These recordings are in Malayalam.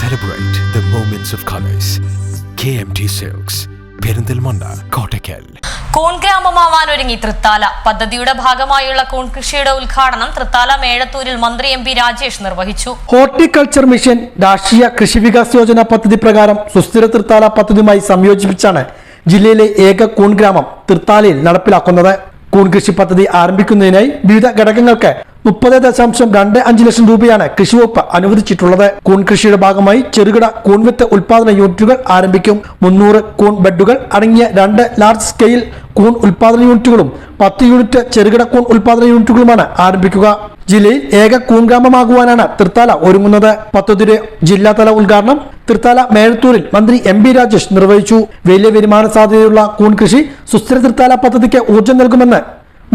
Celebrate the moments of colors. KMT Silks, Perinthalmanna Kottakkal. കൂൺ ഗ്രാമമാവാനൊരുങ്ങി തൃത്താല. പദ്ധതിയുടെ ഭാഗമായുള്ള കൂൺ കൃഷിയുടെ ഉദ്ഘാടനം തൃത്താല മേഴത്തൂരിൽ മന്ത്രി എം പി രാജേഷ് നിർവഹിച്ചു. ഹോർട്ടിക്കൾച്ചർ മിഷൻ രാഷ്ട്രീയ കൃഷി വികാസ് യോജന പദ്ധതി പ്രകാരം സുസ്ഥിര തൃത്താല പദ്ധതിയുമായി സംയോജിപ്പിച്ചാണ് ജില്ലയിലെ ഏക കൂൺ ഗ്രാമം തൃത്താലയിൽ നടപ്പിലാക്കുന്നത്. കൂൺ കൃഷി പദ്ധതി ആരംഭിക്കുന്നതിനായി വിവിധ ഘടകങ്ങൾക്ക് മുപ്പത് ദശാംശം രണ്ട് അഞ്ച് ലക്ഷം രൂപയാണ് കൃഷിവകുപ്പ് അനുവദിച്ചിട്ടുള്ളത്. കൂൺ കൃഷിയുടെ ഭാഗമായി ചെറുകിട കൂൺവിത്ത് ഉൽപാദന യൂണിറ്റുകൾ ആരംഭിക്കും. മുന്നൂറ് കൂൺ ബെഡുകൾ അടങ്ങിയ രണ്ട് ലാർജ് സ്കെയിൽ കൂൺ ഉൽപാദന യൂണിറ്റുകളും പത്ത് യൂണിറ്റ് ചെറുകിട കൂൺ ഉൽപാദന യൂണിറ്റുകളുമാണ് ആരംഭിക്കുക. ജില്ലയിൽ ഏക കൂൺ ഗ്രാമമാകുവാനാണ് തൃത്താല ഒരുങ്ങുന്നത്. പദ്ധതിയുടെ ജില്ലാതല ഉദ്ഘാടനം തൃത്താല മേഴത്തൂരിൽ മന്ത്രി എം ബി രാജേഷ് നിർവഹിച്ചു. വലിയ വരുമാന സാധ്യതയുള്ള കൂൺ കൃഷി സുസ്ഥിര തൃത്താല പദ്ധതിക്ക് ഊർജം നൽകുമെന്ന്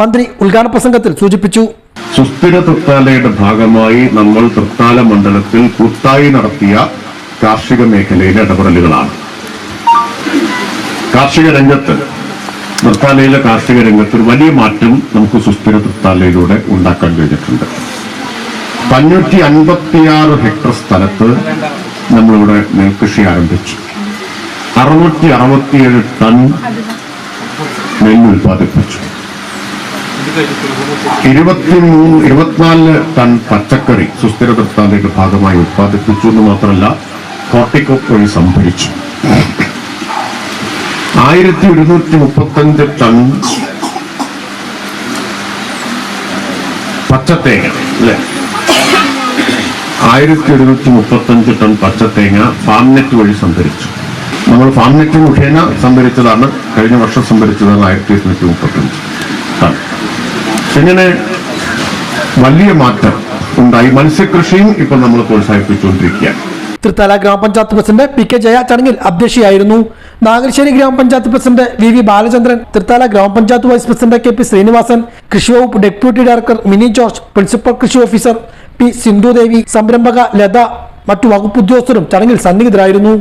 മന്ത്രി ഉദ്ഘാടന പ്രസംഗത്തിൽ സൂചിപ്പിച്ചു. സുസ്ഥിര തൃത്താലയുടെ ഭാഗമായി നമ്മൾ തൃത്താല മണ്ഡലത്തിൽ കൂട്ടായി നടത്തിയ കാർഷിക മേഖലയിലെ ഇടപെടലുകളാണ്. കാർഷിക രംഗത്ത് തൃത്താലയിലെ കാർഷിക രംഗത്ത് ഒരു വലിയ മാറ്റം നമുക്ക് സുസ്ഥിര തൃത്താലയിലൂടെ ഉണ്ടാക്കാൻ കഴിഞ്ഞിട്ടുണ്ട്. അഞ്ഞൂറ്റി അൻപത്തിയാറ് ഹെക്ടർ സ്ഥലത്ത് നമ്മളിവിടെ നെൽകൃഷി ആരംഭിച്ചു. അറുന്നൂറ്റി അറുപത്തിയേഴ് ടൺ നെല്ല് ഉൽപ്പാദിപ്പിച്ചു. ഇരുപത്തിമൂന്ന് ഇരുപത്തിനാല് ടൺ പച്ചക്കറി സുസ്ഥിര തൃത്താലയുടെ ഭാഗമായി ഉത്പാദിപ്പിച്ചു എന്ന് മാത്രമല്ല ഹോർട്ടിക്കോപ്പ് വഴി സംഭരിച്ചു. ആയിരത്തി ഒരുന്നൂറ്റി മുപ്പത്തഞ്ച് ടൺ പച്ചത്തേങ്ങ അല്ലെ? ആയിരത്തി ഒരുന്നൂറ്റി മുപ്പത്തഞ്ച് ടൺ പച്ചത്തേങ്ങ ഫാംനെറ്റ് വഴി സംഭരിച്ചു. നമ്മൾ ഫാംനെറ്റ് മുഖേന സംഭരിച്ചതാണ്. കഴിഞ്ഞ വർഷം സംഭരിച്ചതാണ് ആയിരത്തി ഒരുന്നൂറ്റി മുപ്പത്തഞ്ച് ഇങ്ങനെ വലിയ മാറ്റം ഉണ്ടായി? മത്സ്യകൃഷിയും ഇപ്പൊ നമ്മൾ പ്രോത്സാഹിപ്പിച്ചുകൊണ്ടിരിക്കുകയാണ്. തൃത്താല ഗ്രാമപഞ്ചായത്ത് പ്രസിഡന്റ് പി കെ ജയ ചടങ്ങിൽ അധ്യക്ഷയായിരുന്നു. നാഗരശ്ശേരി ഗ്രാമപഞ്ചായത്ത് president V V Balachandran Thrithala ഗ്രാമപഞ്ചായത്ത് vice president K P Srinivasan കൃഷി വകുപ്പ് deputy director Mini George principal കൃഷി ഓഫീസർ പി സിന്ധുദേവി സംരംഭക ലത മറ്റു വകുപ്പ് ഉദ്യോഗസ്ഥരും ചടങ്ങിൽ സന്നിഹിതരായിരുന്നു.